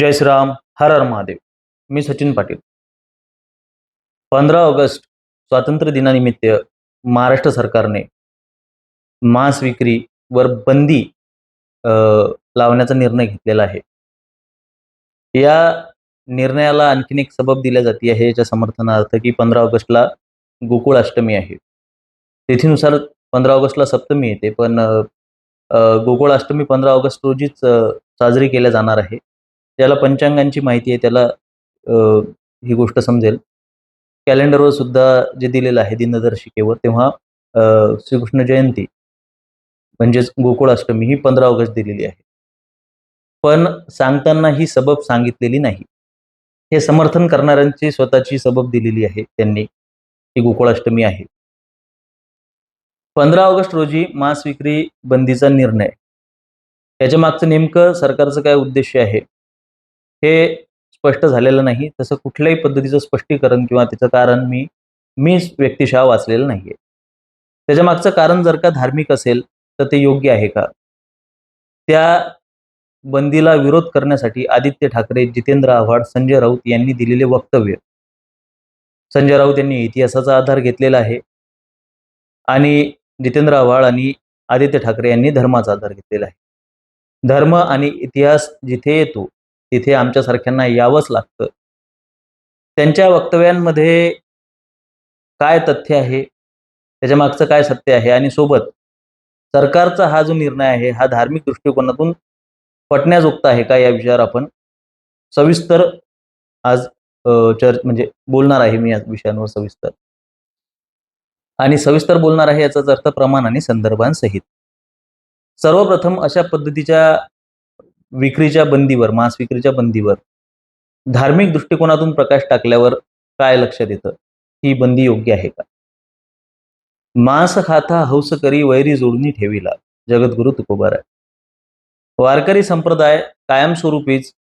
जय श्रीराम हर हर महादेव. मी सचिन पाटील. पंधरा ऑगस्ट स्वातंत्र्य दिनानिमित्त महाराष्ट्र सरकारने मांस विक्रीवर बंदी लावण्याचा निर्णय घेतलेला आहे. या निर्णयाला आणखीन एक सबब दिल्या जाते आहे याच्या समर्थनार्थ की पंधरा ऑगस्टला गोकुळ अष्टमी आहे. तिथीनुसार पंधरा ऑगस्टला सप्तमी येते पण गोकुळाष्टमी गोकुळ अष्टमी पंधरा ऑगस्ट रोजीच साजरी केल्या जाणार आहे. त्याला पंचांगांची माहिती आहे त्याला ही गोष्ट समजेल. कॅलेंडरवर सुद्धा जे दिलेलं आहे दिनदर्शिकेवर तेव्हा श्रीकृष्ण जयंती म्हणजेच गोकुळाष्टमी ही पंधरा ऑगस्ट दिलेली आहे. पण सांगताना ही सबब सांगितलेली नाही. हे समर्थन करणाऱ्यांची स्वतःची सबब दिलेली आहे त्यांनी ही गोकुळाष्टमी आहे. पंधरा ऑगस्ट रोजी मांस विक्री बंदीचा निर्णय. याच्या मागचं नेमकं सरकारचं काय उद्देश आहे? हे स्पष्ट झालेलं नाही. तसं कुठल्याही पद्धतीचं स्पष्टीकरण किंवा त्याचं कारण मी मी व्यक्तिशः वाचलेलं नाहीये. त्याच्या मागचं कारण जर का धार्मिक असेल तर ते योग्य आहे का? त्या बंदीला विरोध करण्यासाठी आदित्य ठाकरे जितेंद्र आव्हाड संजय राऊत यांनी दिलेले वक्तव्य. संजय राऊत यांनी इतिहासाचा आधार घेतलेला आहे. आणि जितेंद्र आव्हाड आणि आदित्य ठाकरे यांनी धर्माचा आधार घेतलेला आहे. धर्म आणि इतिहास जिथे येतो तिथे आमच्यासारख्यांना यावंच लागतं. त्यांच्या वक्तव्यांमध्ये काय तथ्य आहे? त्याच्या मागचं काय सत्य आहे? आणि सोबत सरकारचा हा जो निर्णय आहे हा धार्मिक दृष्टिकोनातून पटण्याजोगता आहे का या विषयावर आपण सविस्तर आज चर्च म्हणजे बोलणार आहे मी या विषयांवर सविस्तर. आणि सविस्तर बोलणार आहे याचाच अर्थ प्रमाण आणि संदर्भांसहित. सर्वप्रथम अशा पद्धतीच्या विक्रीच्या बंदीवर मांस विक्रीच्या बंदीवर धार्मिक दृष्टिकोनातून प्रकाश टाकल्यावर काय लक्षात येतं? ही बंदी योग्य आहे का? मांस खाता हौस करी वैरी जोडणी ठेविला. जगद्गुरु तुकोबाराय वारकरी संप्रदाय कायमस्वरूपीच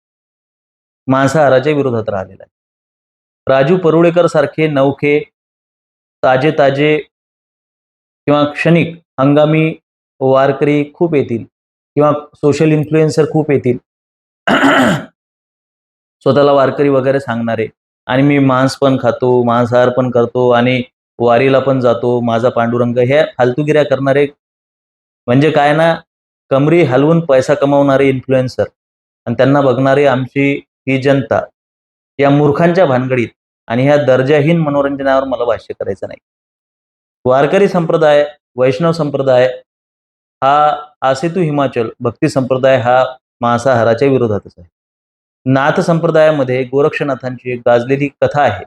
मांसाहाराच्या विरोधात राहिलेला आहे. राजू परुळेकर सारखे नौखे ताजे ताजे किंवा क्षणिक हंगामी वारकरी खूप येतील. किंवा सोशल इन्फ्लुएन्सर खूप येतील. स्वतःला वारकरी वगैरे सांगणारे. आणि मी मांस पण खातो मांसाहार पण करतो आणि वारीला पण जातो माझा पांडुरंग. हे फालतूगिऱ्या करणारे म्हणजे काय ना कमरी हलवून पैसा कमावणारे इन्फ्लुएन्सर आणि त्यांना बघणारी आमची ही जनता या मूर्खांच्या भानगडीत आणि ह्या दर्जाहीन मनोरंजनावर मला भाष्य करायचं नाही. वारकरी संप्रदाय वैष्णव संप्रदाय हा आसेतू हिमाचल भक्ती संप्रदाय हा मांसाहाराच्या विरोधातच आहे. नाथ संप्रदायामध्ये गोरक्षनाथांची एक गाजलेली कथा आहे.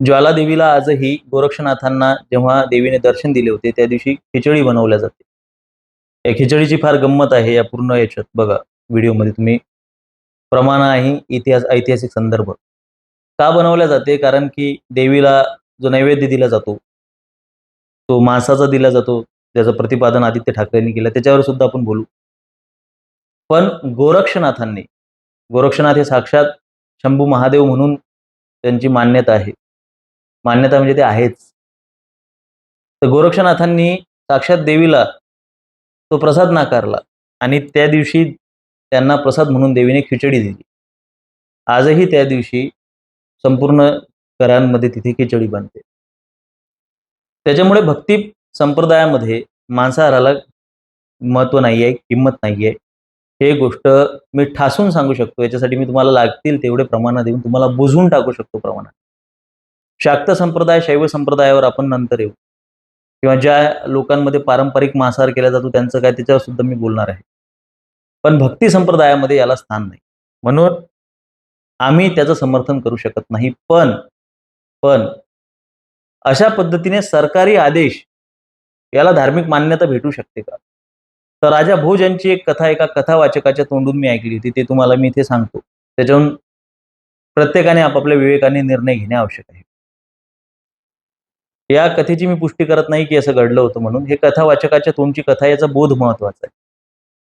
ज्वालादेवीला आजही गोरक्षनाथांना जेव्हा देवीने दर्शन दिले होते त्या दिवशी खिचडी बनवल्या जाते. या खिचडीची फार गंमत आहे या पूर्ण याच्यात. बघा व्हिडिओमध्ये तुम्ही प्रमाण आहे इतिहास ऐतिहासिक संदर्भ. का बनवल्या जाते? कारण की देवीला जो नैवेद्य दिला जातो तो मांसाचा दिला जातो त्याचं प्रतिपादन आदित्य ठाकरेंनी केलं त्याच्यावर सुद्धा आपण बोलू. पण गोरक्षनाथांनी गोरक्षनाथ हे साक्षात शंभू महादेव म्हणून त्यांची मान्यता आहे. मान्यता म्हणजे ते आहेच. तर गोरक्षनाथांनी साक्षात देवीला तो प्रसाद नाकारला आणि त्या दिवशी त्यांना प्रसाद म्हणून देवीने खिचडी दिली. आजही त्या दिवशी संपूर्ण घरांमध्ये तिथे खिचडी बनते. त्याच्यामुळे भक्ती संप्रदायामध्ये मांसाहाराला महत्त्व नाही आहे किंमत नाही आहे हे गोष्ट मी ठासून सांगू शकतो. याच्यासाठी मी तुम्हाला लागतील तेवढे प्रमाणात देऊन तुम्हाला बुजवून टाकू शकतो प्रमाणात. शाक्त संप्रदाय शैव संप्रदायावर आपण नंतर येऊ. किंवा ज्या लोकांमध्ये पारंपरिक मांसाहार केला जातो त्यांचं काय त्याच्यावर सुद्धा मी बोलणार आहे. पण भक्ती संप्रदायामध्ये याला स्थान नाही. म्हणून आम्ही त्याचं समर्थन करू शकत नाही. पण पण अशा पद्धतीने सरकारी आदेश याला धार्मिक मान्यता भेटू शकते का? तर राजा भोज यांची एक कथा एका कथावाचकाच्या तोंडून मी ऐकली होती ते तुम्हाला मी इथे सांगतो. त्याच्याहून प्रत्येकाने आपापल्या विवेकाने निर्णय घेणे आवश्यक आहे. या कथेची मी पुष्टी करत नाही की असं घडलं होतं म्हणून. हे कथावाचकाच्या तोंडची कथा याचा बोध महत्त्वाचा आहे.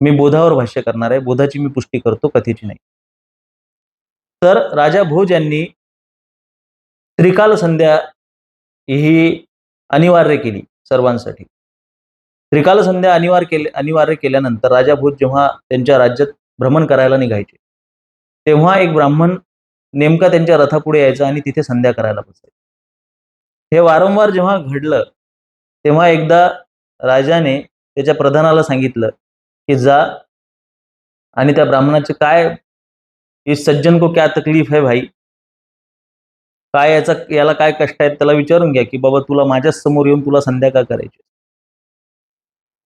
मी बोधावर भाष्य करणार आहे. बोधाची मी पुष्टी करतो कथेची नाही. तर राजा भोज यांनी त्रिकाल संध्या ही अनिवार्य केली. सर्वांसाठी. त्रिकाल संध्या अनिवार्य केले अनिवार्य केल्यानंतर राजा भूत जेव्हा त्यांच्या राज्यात भ्रमण करायला निघायचे तेव्हा एक ब्राह्मण नेमका त्यांच्या रथापुढे यायचा आणि तिथे संध्या करायला बसायचा. हे वारंवार जेव्हा घडलं तेव्हा एकदा राजाने त्याच्या प्रधानाला सांगितलं की जा आणि त्या ब्राह्मणाचे काय इस सज्जन को क्या तकलीफ है भाई? काय याचा याला काय कष्ट आहेत त्याला विचारून घ्या की बाबा तुला माझ्याच समोर येऊन तुला संध्या का करायची?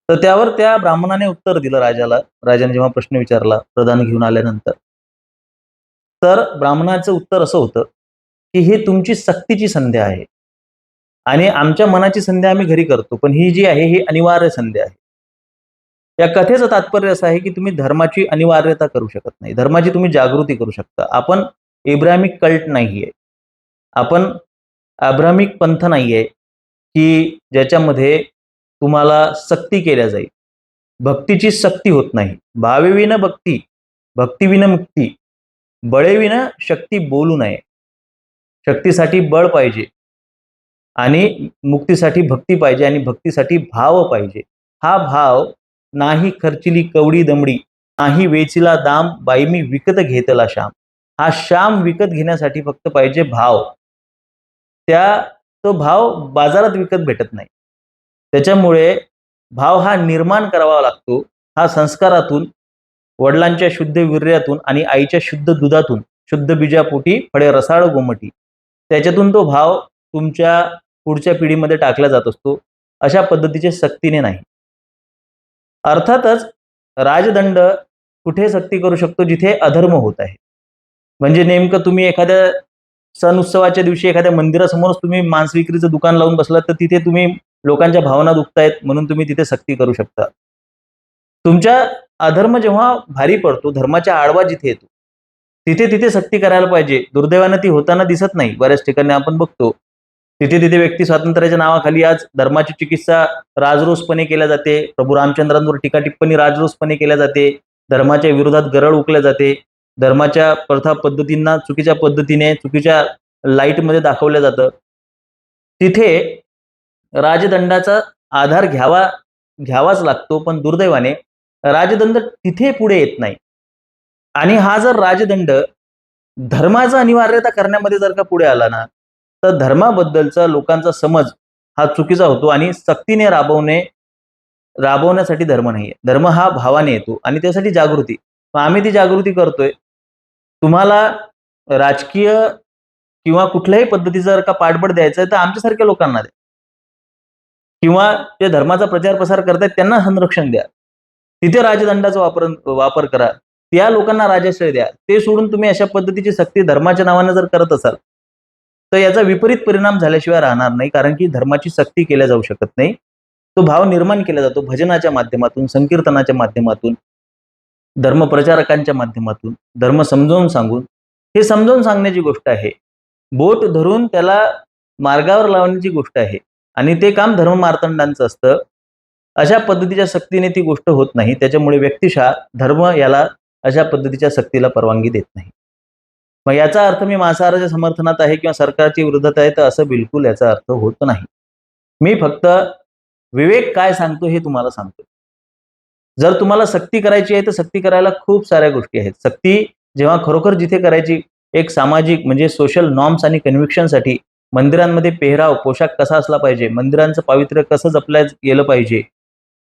तर त्यावर त्या ब्राह्मणाने उत्तर दिलं राजाला राजाने जेव्हा प्रश्न विचारला प्रधान घेऊन आल्यानंतर. तर ब्राह्मणाचं उत्तर असं होतं की ही तुमची सक्तीची संध्या आहे. आणि आमच्या मनाची संध्या आम्ही घरी करतो पण ही जी आहे ही अनिवार्य संध्या आहे. या कथेचं तात्पर्य असं आहे की तुम्ही धर्माची अनिवार्यता करू शकत नाही. धर्माची तुम्ही जागृती करू शकता. आपण इब्राहिमिक कल्ट नाहीये. आपण आभ्रामिक पंथ नाहीये की ज्याच्यामध्ये तुम्हाला सक्ती केल्या जाईल. भक्तीची सक्ती होत नाही. भावेविन भक्ती भक्तीविन मुक्ती बळेविन शक्ती बोलू नये. शक्तीसाठी बळ पाहिजे आणि मुक्तीसाठी भक्ती पाहिजे आणि भक्तीसाठी भाव पाहिजे. हा भाव नाही खर्चिली कवडी दमडी नाही वेचिला दाम बाई मी विकत घेतला श्याम. हा श्याम विकत घेण्यासाठी फक्त पाहिजे भाव. त्या तो भाव बाजारात विकत भेटत नाही. त्याच्यामुळे भाव हा निर्माण करावा लागतो. हा संस्कारातून वडिलांच्या शुद्ध वीर्यातून आणि आईच्या शुद्ध दुधातून शुद्ध बीजापोटी फळे रसाळ गोमटी त्याच्यातून तो भाव तुमच्या पुढच्या पिढीमध्ये टाकला जात असतो अशा पद्धतीचे सक्तीने नाही. अर्थातच राजदंड कुठे सक्ती करू शकतो जिथे अधर्म होत आहे? म्हणजे नेमकं तुम्ही एखाद्या सण उत्सवाच्या दिवशी एखाद्या मंदिरासमोरच तुम्ही मांस विक्रीचं दुकान लावून बसलात तर तिथे तुम्ही लोकांच्या भावना दुखतायत म्हणून तुम्ही तिथे सक्ती करू शकता. तुमच्या अधर्म जेव्हा भारी पडतो धर्माच्या आडवा जिथे येतो तिथे तिथे सक्ती करायला पाहिजे. दुर्दैवानं ती होताना दिसत नाही बऱ्याच ठिकाणी आपण बघतो. तिथे तिथे व्यक्ती स्वातंत्र्याच्या नावाखाली आज धर्माची चिकित्सा राजरोसपणे केल्या जाते. प्रभू रामचंद्रांवर टीका टिप्पणी राजरोसपणे केल्या जाते. धर्माच्या विरोधात गरळ उकल्या जाते. धर्माच्या प्रथा पद्धतींना चुकीच्या पद्धतीने चुकीच्या लाईटमध्ये दाखवलं जातं. तिथे राजदंडाचा आधार घ्यावा घ्यावाच लागतो पण दुर्दैवाने राजदंड तिथे पुढे येत नाही. आणि हा जर राजदंड धर्माचा अनिवार्यता करण्यामध्ये जर का पुढे आला ना तर धर्माबद्दलचा लोकांचा समज हा चुकीचा होतो आणि सक्तीने राबवणे राबवण्यासाठी धर्म नाहीये. धर्म हा भावाने येतो आणि त्यासाठी जागृती. मग आम्ही ती जागृती करतोय. तुम्हाला राजकीय किंवा कुठल्याही पद्धतीचं जर का पाठबळ द्यायचं आहे तर आमच्यासारख्या लोकांना द्या. किंवा ते धर्माचा प्रचार प्रसार करतायत त्यांना संरक्षण द्या. तिथे राजदंडाचा वापर वापर करा. त्या लोकांना राजाश्रय द्या. ते सोडून तुम्ही अशा पद्धतीची सक्ती धर्माच्या नावाने जर करत असाल तर याचा विपरीत परिणाम झाल्याशिवाय राहणार नाही कारण की धर्माची सक्ती केल्या जाऊ शकत नाही. तो भाव निर्माण केला जातो भजनाच्या माध्यमातून संकीर्तनाच्या माध्यमातून धर्मप्रचारकांच्या माध्यमातून धर्म समजावून सांगून हे समजावून सांगण्याची गोष्ट आहे. बोट धरून त्याला मार्गावर लावण्याची गोष्ट आहे. आणि ते काम धर्म मार्तंडांचं असतं. अशा पद्धतीच्या सक्तीने ती गोष्ट होत नाही. त्याच्यामुळे व्यक्तिशा धर्म याला अशा पद्धतीच्या सक्तीला परवानगी देत नाही. मग याचा अर्थ मी मांसाहाराच्या समर्थनात आहे किंवा सरकारची विरोधात आहे तर असं बिलकुल याचा अर्थ होत नाही. मी फक्त विवेक काय सांगतो हे तुम्हाला सांगतो जर तुम्हाला सक्ती करायची आहे तर सक्ती करायला खूप साऱ्या गोष्टी आहेत. सक्ती जेव्हा खरोखर जिथे करायची एक सामाजिक म्हणजे सोशल नॉर्म्स आणि कन्व्हिक्शनसाठी मंदिरांमध्ये पेहराव पोशाख कसा असला पाहिजे मंदिरांचं पावित्र्य कसं जपल्या गेलं पाहिजे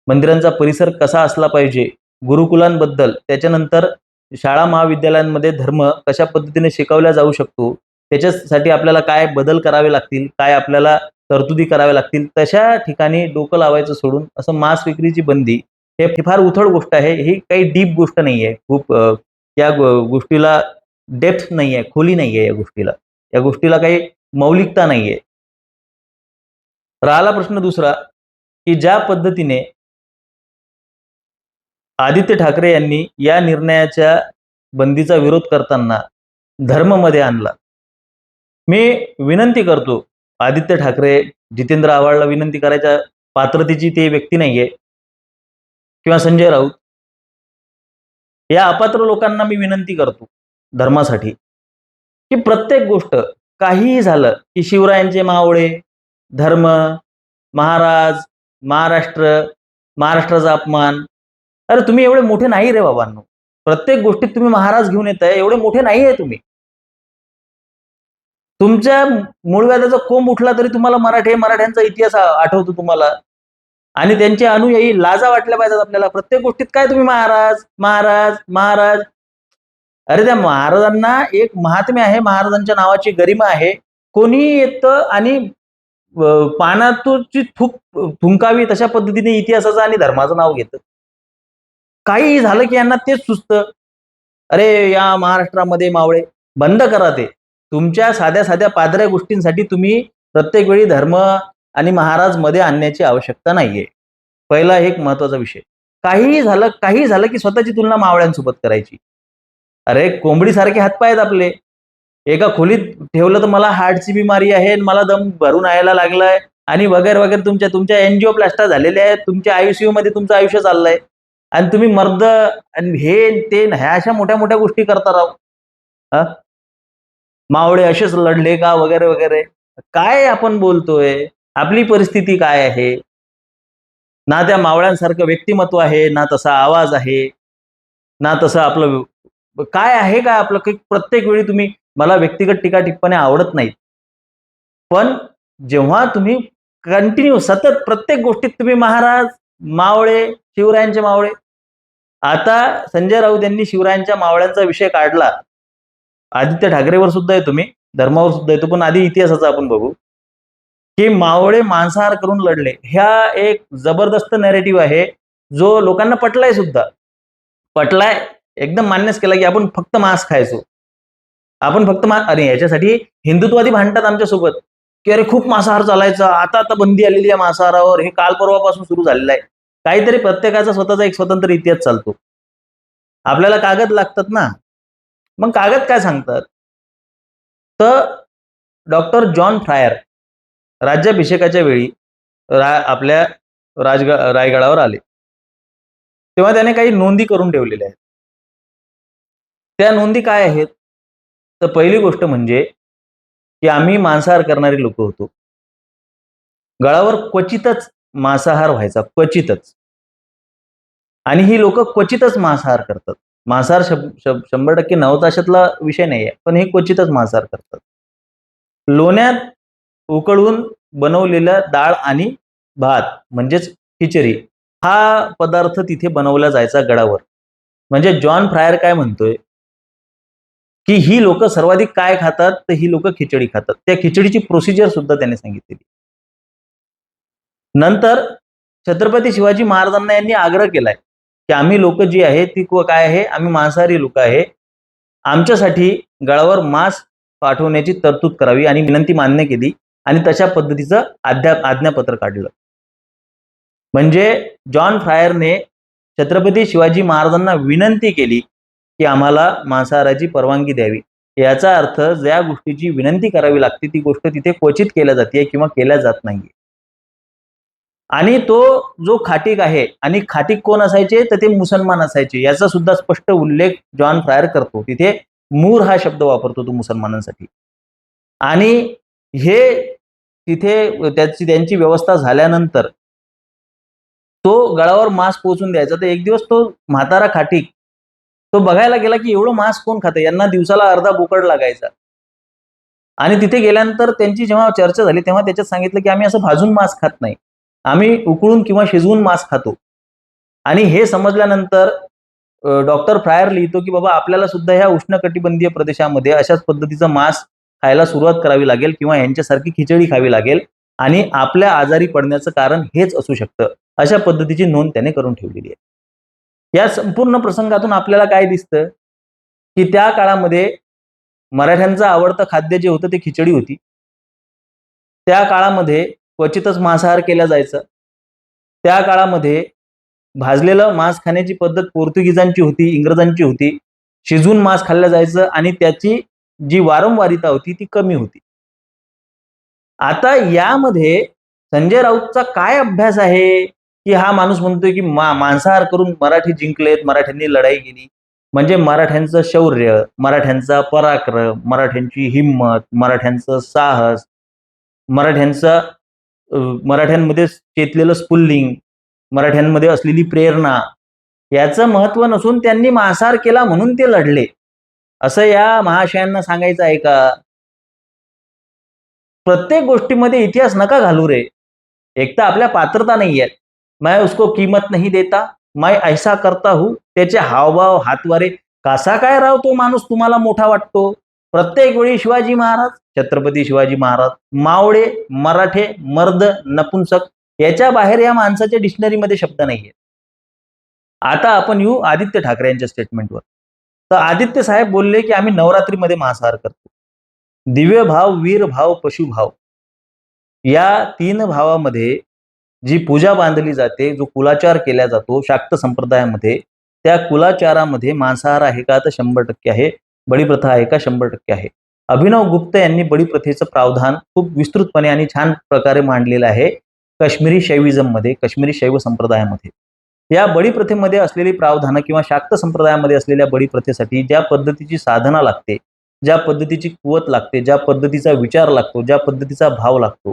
मंदिरांचा परिसर कसा असला पाहिजे गुरुकुलांबद्दल त्याच्यानंतर शाळा महाविद्यालयांमध्ये धर्म कशा पद्धतीने शिकवला जाऊ शकतो त्याच्यासाठी आपल्याला काय बदल करावे लागतील काय आपल्याला तरतुदी कराव्या लागतील तशा ठिकाणी डोकं लावायचं सोडून असं मांस विक्रीची बंदी हे फार उथळ गोष्ट आहे. ही काही डीप गोष्ट नाही आहे खूप या गोष्टीला डेप्थ नाही आहे खोली नाही आहे या गोष्टीला. या गोष्टीला काही मौलिकता नाहीये. राहिला प्रश्न दुसरा की ज्या पद्धतीने आदित्य ठाकरे यांनी या निर्णयाच्या बंदीचा विरोध करताना धर्ममध्ये आणला. मी विनंती करतो आदित्य ठाकरे जितेंद्र आव्हाडला विनंती करायच्या पात्रतेची ते व्यक्ती नाहीये. किंवा संजय राऊत या अपात्र लोकांना मी विनंती करतो धर्मासाठी की प्रत्येक गोष्ट काहीही झालं की शिवरायांचे मावळे धर्म महाराज महाराष्ट्र महाराष्ट्राचा अपमान अरे तुम्ही एवढे मोठे नाही रे बाबांनो. प्रत्येक गोष्टीत तुम्ही महाराज घेऊन येताय एवढे मोठे नाही आहे तुम्ही. तुमच्या मूळव्याधाचा कोंब उठला तरी तुम्हाला मराठी मराठ्यांचा इतिहास आठवतो तुम्हाला. आणि त्यांचे अनुयायी लाजा वाटल्या पाहिजेत आपल्याला. प्रत्येक गोष्टीत काय तुम्ही महाराज महाराज महाराज? अरे त्या महाराजांना एक महात्म्य आहे महाराजांच्या नावाची गरिमा आहे. कोणी येतं आणि पानातूची थुक थुंकावी तशा पद्धतीने इतिहासाचं आणि धर्माचं नाव घेतं. काही झालं की यांना तेच सुचतं. अरे या महाराष्ट्रामध्ये मावळे बंद करा ते. तुमच्या साध्या साध्या पादऱ्या गोष्टींसाठी तुम्ही प्रत्येक वेळी धर्म आणि महाराजमध्ये आणण्याची आवश्यकता नाहीये. पहिला एक महत्त्वाचा विषय. काहीही झालं काही झालं की स्वतःची तुलना मावळ्यांसोबत करायची. अरे कोंबडीसारखे हातपाय आहेत आपले एका खोलीत ठेवलं तर मला हार्टची बिमारी आहे मला दम भरून यायला लागलाय आणि वगैरे वगैरे तुमच्या तुमच्या एनजीओ प्लास्टर झालेले आहेत. तुमच्या आयुष्यू मध्ये तुमचं आयुष्य चाललंय. आणि तुम्ही मर्द आणि हे ते ह्या अशा मोठ्या मोठ्या गोष्टी करता राहू हा? मावळे असेच लढले का? वगैरे वगैरे. काय आपण बोलतोय? आपली परिस्थिती काय आहे? ना त्या मावळ्यांसारखं व्यक्तिमत्व आहे ना तसा आवाज आहे ना तसं आपलं काय आहे का आपलं? काही प्रत्येक वेळी तुम्ही मला व्यक्तिगत टीका टिप्पण्या आवडत नाहीत. पण जेव्हा तुम्ही कंटिन्यू सतत प्रत्येक गोष्टीत तुम्ही महाराज मावळे शिवरायांचे मावळे आता संजय राऊत यांनी शिवरायांच्या मावळ्यांचा विषय काढला. आदित्य ठाकरेवर सुद्धा येतो मी धर्मावर सुद्धा येतो पण आधी इतिहासाचा आपण बघू. की मावळे मांसाहार करून लढले. ह्या एक जबरदस्त नॅरेटिव्ह आहे जो लोकांना पटलाय सुद्धा. पटलाय एकदम मान्यच केला की आपण फक्त मांस खायचो. आपण फक्त मा अरे याच्यासाठी हिंदुत्वादी भांडतात आमच्यासोबत. की अरे खूप मांसाहार चालायचा आता आता बंदी आलेली आहे मांसाहारावर हे काल परवापासून सुरू झालेलं आहे. काहीतरी प्रत्येकाचा स्वतःचा एक स्वतंत्र इतिहास चालतो. आपल्याला कागद लागतात ना. मग कागद काय सांगतात? तर डॉक्टर जॉन फ्रायर राज्याभिषेकाच्या वेळी रा आपल्या राजग रायगडावर आले. तेव्हा त्याने काही नोंदी करून ठेवलेल्या आहेत. त्या नोंदी काय आहेत? तर पहिली गोष्ट म्हणजे की आम्ही मांसाहार करणारी लोक होतो. गळावर क्वचितच मांसाहार व्हायचा क्वचितच. आणि ही लोक क्वचितच मांसाहार करतात. मांसाहार शब शब शंभर टक्के नवताशातला विषय नाही आहे पण हे क्वचितच मांसाहार करतात. लोण्यात उकळून बनवलेलं डाळ आणि भात म्हणजेच खिचडी हा पदार्थ तिथे बनवला जायचा गडावर. म्हणजे जॉन फ्रायर काय म्हणतोय? की ही लोक सर्वाधिक काय खातात? तर ही लोक खिचडी खातात. त्या खिचडीची प्रोसिजर सुद्धा त्याने सांगितलेली. नंतर छत्रपती शिवाजी महाराजांना यांनी आग्रह केलाय की आम्ही लोक जी आहे ती काय आहे? आम्ही मांसाहारी लोक आहे. आमच्यासाठी गळावर मांस पाठवण्याची तरतूद करावी आणि विनंती मान्य केली. आणि तशा पद्धतीचं आज्ञा आज्ञापत्र काढलं. म्हणजे जॉन फ्रायरने छत्रपती शिवाजी महाराजांना विनंती केली की आम्हाला मांसाहाराची परवानगी द्यावी. याचा अर्थ ज्या गोष्टीची विनंती करावी लागते ती गोष्ट तिथे क्वचित केल्या जाते किंवा केल्या जात नाहीये. आणि तो जो खाटीक आहे आणि खाटीक कोण असायचे? तर ते मुसलमान असायचे. याचा सुद्धा स्पष्ट उल्लेख जॉन फ्रायर करतो. तिथे मूर हा शब्द वापरतो तो मुसलमानांसाठी. आणि हे तिथे त्याची त्यांची व्यवस्था झाल्यानंतर तो गळावर मांस पोहोचून द्यायचा. तर एक दिवस तो म्हातारा खाटीक तो बघायला गेला की एवढं मांस कोण खातं? यांना दिवसाला अर्धा बोकड लागायचा. आणि तिथे गेल्यानंतर त्यांची जेव्हा चर्चा झाली तेव्हा त्याच्यात सांगितलं की आम्ही असं भाजून मांस खात नाही. आम्ही उकळून किंवा शिजवून मांस खातो. आणि हे समजल्यानंतर डॉक्टर फ्रायर लिहितो की बाबा आपल्याला सुद्धा ह्या उष्णकटिबंधीय प्रदेशामध्ये अशाच पद्धतीचं मांस खायला सुरुवात करावी लागेल किंवा यांच्यासारखी खिचडी खावी लागेल आणि आपल्या आजारी पडण्याचं कारण हेच असू शकतं. अशा पद्धतीची नोंद त्याने करून ठेवलेली आहे. या संपूर्ण प्रसंगातून आपल्याला काय दिसतं? की त्या काळामध्ये मराठ्यांचं आवडतं खाद्य जे होतं ते खिचडी होती. त्या काळामध्ये क्वचितच मांसाहार केला जायचा. त्या काळामध्ये भाजलेलं मांस खाण्याची पद्धत पोर्तुगीजांची होती इंग्रजांची होती. शिजवून मांस खाल्लं जायचं आणि त्याची जी वारंवारिता होती ती कमी होती. आता यामध्ये संजय राऊतचा काय अभ्यास आहे? की हा माणूस म्हणतोय की मा मांसाहार करून मराठी जिंकलेत मराठ्यांनी लढाई केली. म्हणजे मराठ्यांचं शौर्य मराठ्यांचा पराक्रम मराठ्यांची हिंमत मराठ्यांचं साहस मराठ्यांचा मराठ्यांमध्ये चेतलेलं स्फुल्लिंग मराठ्यांमध्ये असलेली प्रेरणा याचं महत्त्व नसून त्यांनी मांसाहार केला म्हणून ते लढले. असं या महाशयांना सांगायचं आहे का? प्रत्येक गोष्टीमध्ये इतिहास नका घालू रे. एक तर आपल्या पात्रता नाही आहेत मैं उसको किंमत नहीं देता. मैं ऐसा करता हूं. त्याचे हावभाव हातवारे. कसा काय राव तो माणूस तुम्हाला मोठा वाटतो? प्रत्येक वेळी शिवाजी महाराज छत्रपती शिवाजी महाराज मावळे मराठे मर्द नपुंसक याच्या बाहेर या माणसाच्या डिक्शनरीमध्ये शब्द नाहीये. आता आपण येऊ आदित्य ठाकरे यांच्या स्टेटमेंटवर तर आदित्य साहेब बोलले की आम्ही नवरात्रीमध्ये मांसाहार करतो. दिव्य भाव वीर भाव पशुभाव या तीन भावामध्ये जी पूजा बांधली जाते जो कुलाचार केला जातो शाक्त संप्रदायामध्ये त्या कुलाचारामध्ये मांसाहार आहे का तर शंभर टक्के आहे. बळीप्रथा आहे का शंभर टक्के आहे. अभिनव गुप्त यांनी बळीप्रथेचं प्रावधान खूप विस्तृतपणे आणि छान प्रकारे मांडलेलं आहे. काश्मीरी शैविझममध्ये काश्मीरी शैव संप्रदायामध्ये. या बळी प्रथेमध्ये असलेली प्रावधानं किंवा शाक्त संप्रदायामध्ये असलेल्या बळी प्रथेसाठी ज्या पद्धतीची साधना लागते ज्या पद्धतीची कुवत लागते ज्या पद्धतीचा विचार लागतो ज्या पद्धतीचा भाव लागतो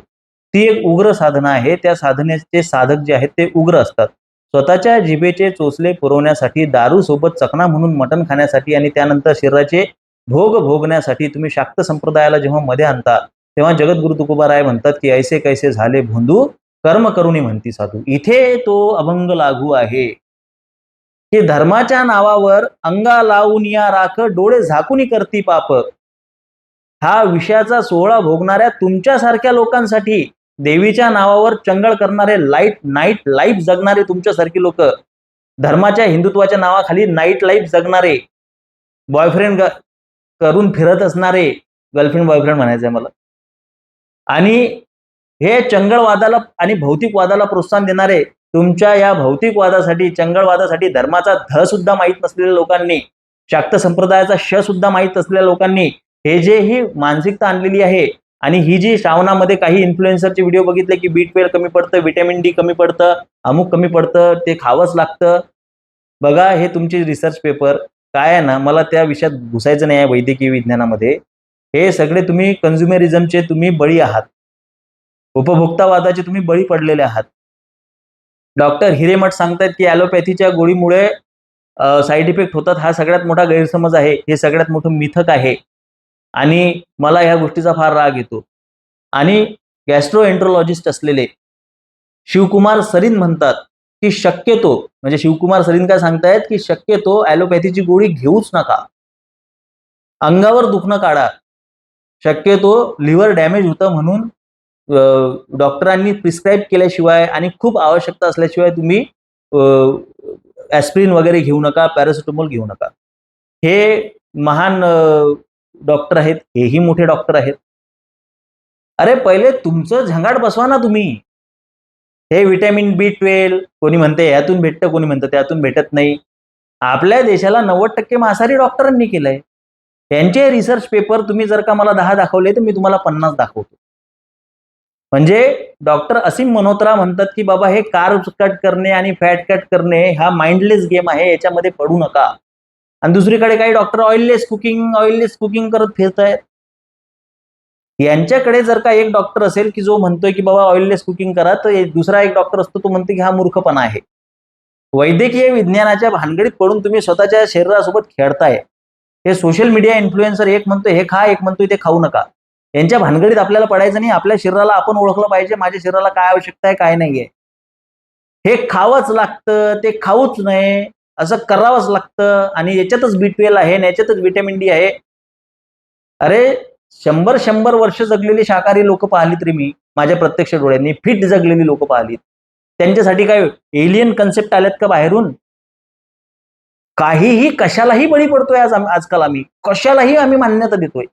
ती एक उग्र साधना आहे. त्या साधनेचे साधक जे आहेत ते उग्र असतात. स्वतःच्या जिभेचे चोचले पुरवण्यासाठी दारू सोबत चकना म्हणून मटण खाण्यासाठी आणि त्यानंतर शरीराचे भोग भोगण्यासाठी तुम्ही शाक्त संप्रदायाला जेव्हा मध्ये आणता तेव्हा जगद्गुरु तुकोबाराय म्हणतात की ऐसे कैसे झाले भोंदू कर्म करुणी म्हणती साधू. इथे तो अभंग लागू आहे. की धर्माच्या नावावर अंगा लावून या राख डोळे झाकून करती पाप. हा विषयाचा सोहळा भोगणाऱ्या तुमच्यासारख्या लोकांसाठी देवीच्या नावावर चंगळ करणारे लाइट नाईट लाईफ जगणारे तुमच्यासारखी लोक. धर्माच्या हिंदुत्वाच्या नावाखाली नाईट लाईफ जगणारे. बॉयफ्रेंड करून फिरत असणारे. गर्लफ्रेंड बॉयफ्रेंड म्हणायचंय मला. आणि हे चंगळवादाला आणि भौतिकवादाला प्रोत्साहन देणारे तुमच्या या भौतिकवादासाठी चंगळवादासाठी धर्माचा ध सुद्धा माहीत नसलेल्या लोकांनी शाक्त संप्रदायाचा श सुद्धा माहीत नसलेल्या लोकांनी हे जे ही मानसिकता आणलेली आहे आणि ही जी श्रावणामध्ये काही इन्फ्लुएन्सरचे व्हिडिओ बघितले की बी ट्वेल्व कमी पडतं व्हिटॅमिन डी कमी पडतं अमुक कमी पडतं ते खावंच लागतं. बघा हे तुमचे रिसर्च पेपर काय आहे ना मला त्या विषयात घुसायचं नाही आहे वैद्यकीय विज्ञानामध्ये. हे सगळे तुम्ही कन्झ्युमरिझमचे तुम्ही बळी आहात. उपभोक्तावादाचे तुम्ही बळी पडलेले आहात. डॉक्टर हिरेमठ सांगतात की ॲलोपॅथीच्या गोळीमुळे साईड इफेक्ट होतात हा सगळ्यात मोठा गैरसमज आहे हे सगळ्यात मोठं मिथक आहे. आणि मला ह्या गोष्टीचा फार राग येतो. आणि गॅस्ट्रोएंट्रोलॉजिस्ट असलेले शिवकुमार सरीन म्हणतात की शक्यतो म्हणजे शिवकुमार सरीन काय सांगतायत की शक्यतो ॲलोपॅथीची गोळी घेऊच नका. अंगावर दुखणं काढा. शक्यतो लिव्हर डॅमेज होतं म्हणून डॉक्टरांनी प्रिस्क्राईब केल्याशिवाय आणि खूप आवश्यकता असल्याशिवाय तुम्ही ॲस्प्रिन वगैरे घेऊ नका पॅरासिटामॉल घेऊ नका. हे महान डॉक्टर आहेत हेही मोठे डॉक्टर आहेत. अरे पहिले तुमचं झंगाट बसवा ना तुम्ही. हे विटॅमिन बी ट्वेल्व कोणी म्हणते यातून भेटतं कोणी म्हणतं त्यातून भेटत नाही. आपल्या देशाला नव्वद टक्के मांसाहारी डॉक्टरांनी केलंय. त्यांचे रिसर्च पेपर तुम्ही जर का मला दहा दाखवले तर मी तुम्हाला पन्नास दाखवतो. म्हणजे डॉक्टर असीम मनोत्रा म्हणतात की बाबा हे कार्ब कट करणे आणि फॅट कट करणे हा माइंडलेस गेम आहे याच्यामध्ये पडू नका. आणि दुसरीकडे काही doctor oilless cooking oilless cooking करत फिरत आहेत यांच्याकडे जर का एक डॉक्टर असेल की जो म्हणतोय की बाबा ऑइललेस कुकिंग करा तर दुसरा एक डॉक्टर असतो तो म्हणतो की हा मूर्खपणा आहे. वैद्यकीय विज्ञानाच्या भानगडीत पडून तुम्ही स्वतःच्या शरीरासोबत खेळताय. हे सोशल मीडिया इन्फ्लुएन्सर एक म्हणतोय हे खा एक म्हणतोय ते खाऊ नका. यांच्या भानगडीत आपल्याला पडायचं नाही. आपल्या शरीराला आपण ओळखलं पाहिजे. माझ्या शरीराला काय आवश्यकता आहे काय नाहीये. हे खावंच लागतं. ते खाऊच नाही असं करावंच लागतं. आणि याच्यातच बी ट्वेल्व आहे आणि याच्यातच व्हिटॅमिन डी आहे. अरे शंभर शंभर वर्ष जगलेली शाकाहारी लोक पाहिली तरी मी. माझ्या प्रत्यक्ष डोळ्यांनी फिट जगलेली लोक पाहिलीत. त्यांच्यासाठी काय एलियन कन्सेप्ट आल्यात का बाहेरून? काहीही कशालाही बळी पडतोय आज आजकाल आम्ही. कशालाही आम्ही मान्यता देतोय.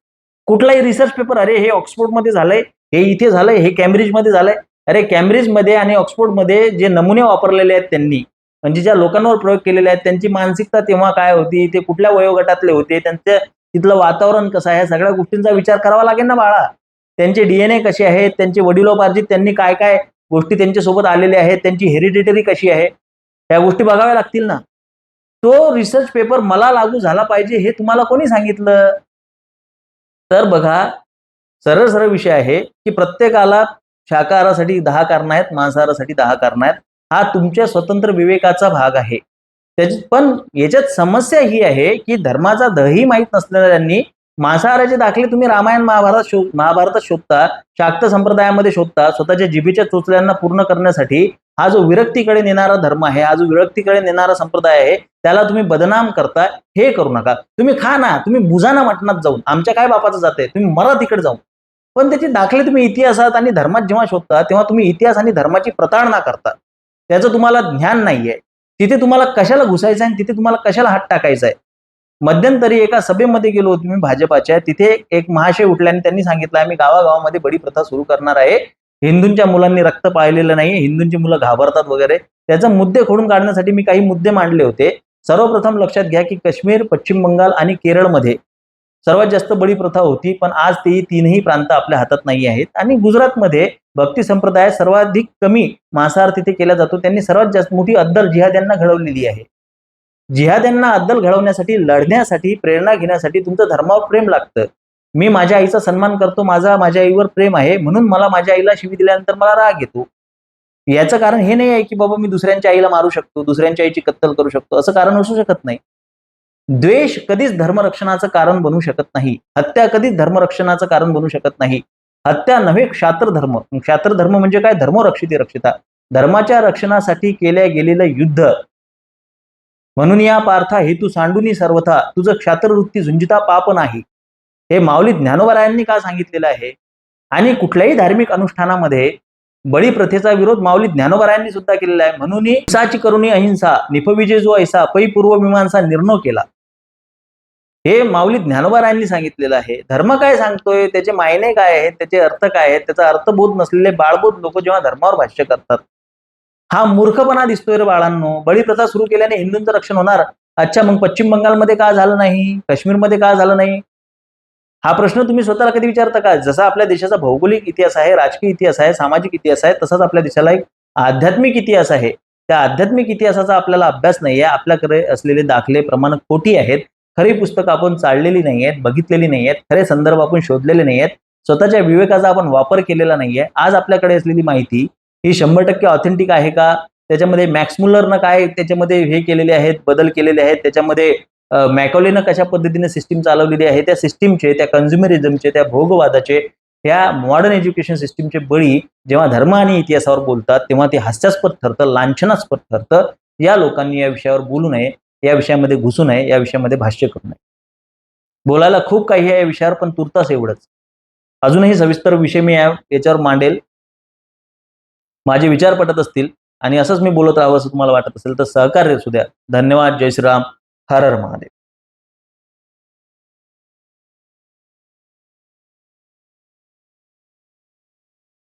कुठलाही रिसर्च पेपर अरे हे ऑक्सफोर्डमध्ये झालंय हे इथे झालंय हे कॅम्ब्रिजमध्ये झालंय. अरे कॅम्ब्रिजमध्ये आणि ऑक्सफोर्डमध्ये जे नमुने वापरलेले आहेत त्यांनी म्हणजे ज्या लोकांवर प्रयोग केलेले आहेत त्यांची मानसिकता तेव्हा काय होती ते कुठल्या वयोगटातले होते त्यांचं तिथलं वातावरण कसं आहे सगळ्या गोष्टींचा विचार करावा लागेल ना बाळा. त्यांचे डीएनए कसे आहेत त्यांचे वडिलोपार्जित त्यांनी काय काय गोष्टी त्यांच्यासोबत आलेल्या आहेत त्यांची हेरिडिटरी कशी आहे त्या गोष्टी बघाव्या लागतील ना. तो रिसर्च पेपर मला लागू झाला पाहिजे हे तुम्हाला कोणी सांगितलं? तर बघा सरळ सरळ विषय आहे की प्रत्येकाला शाकाहारासाठी दहा कारणं आहेत मांसाहारासाठी दहा कारणं आहेत. हा तुमच्या स्वतंत्र विवेकाचा भाग आहे. त्याची पण याच्यात समस्या ही आहे की धर्माचा दही माहीत नसलेल्यांनी मांसाहाराचे दाखले तुम्ही रामायण महाभारत शोध महाभारतात शोधता शाक्त संप्रदायामध्ये शोधता स्वतःच्या जिभेच्या चोचल्यांना पूर्ण करण्यासाठी हा जो विरक्तीकडे नेणारा धर्म आहे हा जो विरक्तीकडे नेणारा संप्रदाय आहे त्याला तुम्ही बदनाम करता हे करू नका. तुम्ही खा ना तुम्ही बुजाना मटणात जाऊन. आमच्या काय बापाचं जाते तुम्ही मरा तिकडे जाऊन. पण त्याचे दाखले तुम्ही इतिहासात आणि धर्मात जेव्हा शोधता तेव्हा तुम्ही इतिहास आणि धर्माची प्रताडणा करता. त्याचं तुम्हाला ज्ञान नाहीये. तिथे तुम्हाला कशाला घुसायचं आहे आणि तिथे तुम्हाला कशाला हात टाकायचा आहे? मध्यंतरी एका सभेमध्ये गेलो होतो मी भाजपाच्या. तिथे एक महाशय उठल्याने त्यांनी सांगितलं आम्ही गावागावामध्ये बडी प्रथा सुरू करणार आहे. हिंदूंच्या मुलांनी रक्त पाहिलेलं नाही हिंदूंची मुलं घाबरतात वगैरे. त्याचा मुद्दे खोडून काढण्यासाठी मी काही मुद्दे मांडले होते. सर्वप्रथम लक्षात घ्या की काश्मीर पश्चिम बंगाल आणि केरळमध्ये सर्वात जास्त बळी प्रथा होती पण आज तेही तीनही प्रांत आपल्या हातात नाही आहेत. आणि गुजरातमध्ये भक्ती संप्रदाय सर्वाधिक कमी मांसाहार तिथे केला जातो. त्यांनी सर्वात जास्त मोठी अद्दल जिहाद्यांना घडवलेली आहे. जिहाद्यांना अद्दल घडवण्यासाठी लढण्यासाठी प्रेरणा घेण्यासाठी तुमचं धर्मावर प्रेम लागतं. मी माझ्या आईचा सन्मान करतो माझा माझ्या आईवर प्रेम आहे म्हणून मला माझ्या आईला शिवी दिल्यानंतर मला राग येतो. याचं कारण हे नाही आहे की बाबा मी दुसऱ्यांच्या आईला मारू शकतो दुसऱ्यांच्या आईची कत्तल करू शकतो असं कारण असू शकत नाही. द्वेष कधीच धर्मरक्षणाचं कारण बनू शकत नाही. हत्या कधीच धर्मरक्षणाचं कारण बनू शकत नाही. हत्या नव्हे क्षात्र धर्म. क्षात्र धर्म म्हणजे काय? धर्मरक्षिते रक्षिता. धर्माच्या रक्षणासाठी केल्या गेलेलं युद्ध. म्हणून या पार्था हेतू सांडूनी सर्वथा. तुझं क्षात्रवृत्ती झुंजिता पाप नाही. हे माऊली ज्ञानोबरायांनी का सांगितलेलं आहे? आणि कुठल्याही धार्मिक अनुष्ठानामध्ये बळी प्रथेचा विरोध माऊली ज्ञानोबरायांनी सुद्धा केलेला आहे. म्हणून हिंसाची करुणी अहिंसा निपविजय जो ऐसा पै पूर्व मीमांसा निर्णय केला. हे माऊली ज्ञानोबरायांनी सांगितलेलं आहे. धर्म काय सांगतोय? त्याचे मायने काय आहेत? त्याचे अर्थ काय आहेत? त्याचा अर्थबोध नसलेले बाळबोध लोक जेव्हा धर्मावर भाष्य करतात. हा मूर्खपणा दिसतोय रे बाळांनो. बळी प्रथा सुरू केल्याने हिंदूंचं रक्षण होणार. अच्छा मग पश्चिम बंगालमध्ये का झालं नाही? काश्मीरमध्ये का झालं नाही? हा प्रश्न तुम्ही स्वतःला कधी विचारता का? जसा आपल्या देशाचा भौगोलिक इतिहास आहे राजकीय इतिहास आहे सामाजिक इतिहास आहे तसाच आपल्या देशाला एक आध्यात्मिक इतिहास आहे. त्या आध्यात्मिक इतिहासाचा आपल्याला अभ्यास नाही आहे आपल्याकडे असलेले दाखले प्रमाण खोटी आहेत. खरी पुस्तकं आपण चाललेली नाही आहेत बघितलेली नाही आहेत खरे संदर्भ आपण शोधलेले नाही आहेत स्वतःच्या विवेकाचा आपण वापर केलेला नाहीये. आज आपल्याकडे असलेली माहिती ही शंभर टक्के ऑथेंटिक आहे का? त्याच्यामध्ये मॅक्समुलरनं काय त्याच्यामध्ये हे केलेले आहेत बदल केलेले आहेत त्याच्यामध्ये मॅकॉलेनं कशा पद्धतीने सिस्टीम चालवलेली आहे त्या सिस्टीमचे त्या कन्झ्युमरिझमचे त्या भोगवादाचे त्या मॉडर्न एज्युकेशन सिस्टीमचे बळी जेव्हा धर्म आणि इतिहासावर बोलतात तेव्हा ते हास्यास्पद ठरतं लांछनास्पद ठरतं. या लोकांनी या विषयावर बोलू नये या विषयामध्ये घुसू नये या विषयामध्ये भाष्य करू नये. बोलायला खूप काही आहे या विषयावर पण तुर्तास एवढंच. अजूनही सविस्तर विषय मी याच्यावर मांडेल. माझे विचार पटत असतील आणि असंच मी बोलत राहावं असं तुम्हाला वाटत असेल तर सहकार्य असू द्या. धन्यवाद जय श्रीराम. हर हर महादेव